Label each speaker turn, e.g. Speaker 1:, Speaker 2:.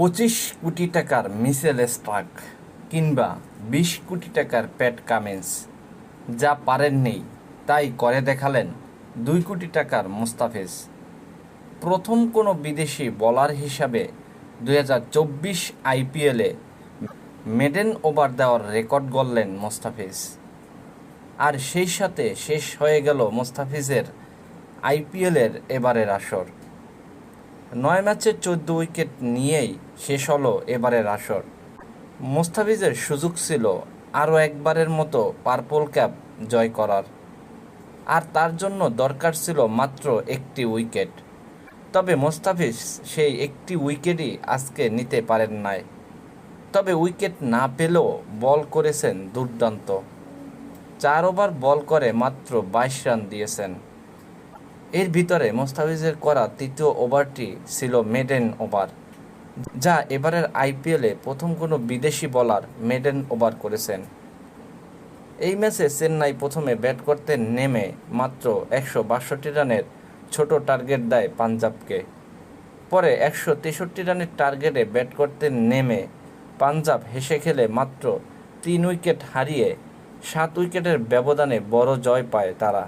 Speaker 1: পঁচিশ কোটি টাকার মিসেল স্ট্রাক কিংবা বিশ কোটি টাকার প্যাট কামিন্স যা পারেননি, তাই করে দেখালেন দুই কোটি টাকার মুস্তাফিজ। প্রথম কোনো বিদেশি বোলার হিসাবে দুই হাজার চব্বিশ আইপিএলে মেডেন ওভার দেওয়ার রেকর্ড গড়লেন মোস্তাফিজ। আর সেই সাথে শেষ হয়ে গেল মোস্তাফিজের আইপিএলের এবারের আসর। নয় ম্যাচে চোদ্দ উইকেট নিয়েই শেষ হলো এবারের আসর। মোস্তাফিজের সুযোগ ছিল আরও একবারের মতো পার্পল ক্যাপ জয় করার। আর তার জন্য দরকার ছিল মাত্র একটি উইকেট তবে মোস্তাফিজ সেই একটি উইকেটই আজকে নিতে পারেন নাই। তবে উইকেট না পেলেও বল করেছেন দুর্দান্ত। চার ওভার বল করে মাত্র বাইশ রান দিয়েছেন। এর ভিতরে মোস্তাফিজের করা তৃতীয় ওভারটি ছিল মেডেন ওভার। যা এবারের আইপিএলে প্রথম কোনো বিদেশি বলার মেডেন ওভার করেছেন। এই ম্যাচে চেন্নাই প্রথমে ব্যাট করতে নেমে মাত্র একশো বাষট্টি রানের ছোট টার্গেট দেয় পাঞ্জাবকে। পরে একশো তেষট্টি রানের টার্গেটে ব্যাট করতে নেমে পাঞ্জাব হেসে খেলে মাত্র তিন উইকেট হারিয়ে সাত উইকেটের ব্যবধানে বড় জয় পায় তারা।